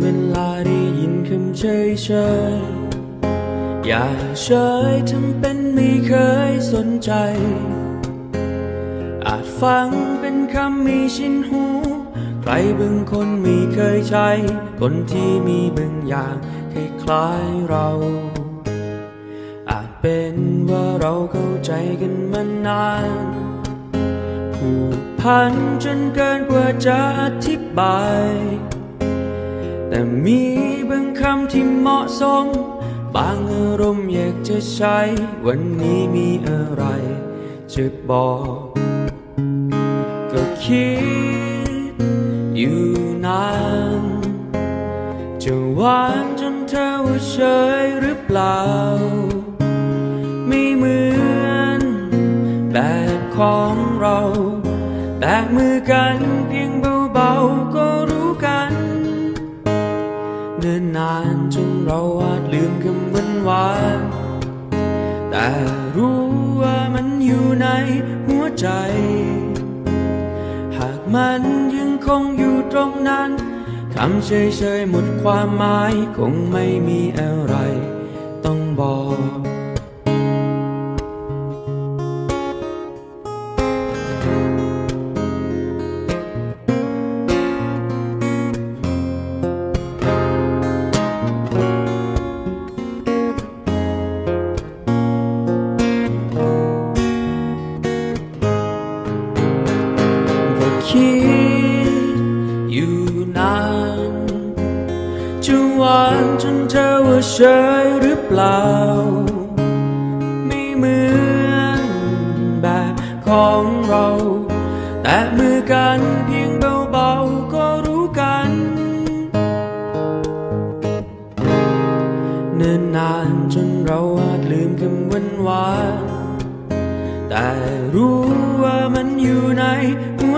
เวลาได้ยินคำเฉยเฉยอย่าเฉยทำเป็นไม่เคยสนใจ อาจฟังเป็นคำมีชินหู ใครบางคนไม่เคยใช้ คนที่มีบางอย่างคล้ายเรา อาจเป็นว่าเราเข้าใจกันมานานผูกพันจนเกินกว่าจะอธิบาย แต่มีบางคำที่เหมาะสม บางอารมณ์อยากจะใช้ วันนี้มีอะไร จะบอก ก็คิดอยู่นานจะหวานจนเธอเฉยหรือเปล่า ไม่เหมือนแบบของเรา แตกมือกันเพียงเบาๆก็ เนิ่นนานจนเราอาจลืมคำหวานหวานแต่รู้ว่ามันอยู่ในหัวใจ หากมันยังคงอยู่ตรงนั้นคำเฉยๆหมดความหมายคงไม่มีอะไร ต้องบอก คิดอยู่นานจะหวานจนเธอว่าเฉยหรือเปล่า ไม่เหมือนแบบของเรา แต่มือกันเพียงเบาๆก็รู้กันเนิ่นนานจนเราอาจลืมคำวานหวานแต่รู้ว่ามันอยู่ในหัว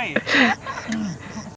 point.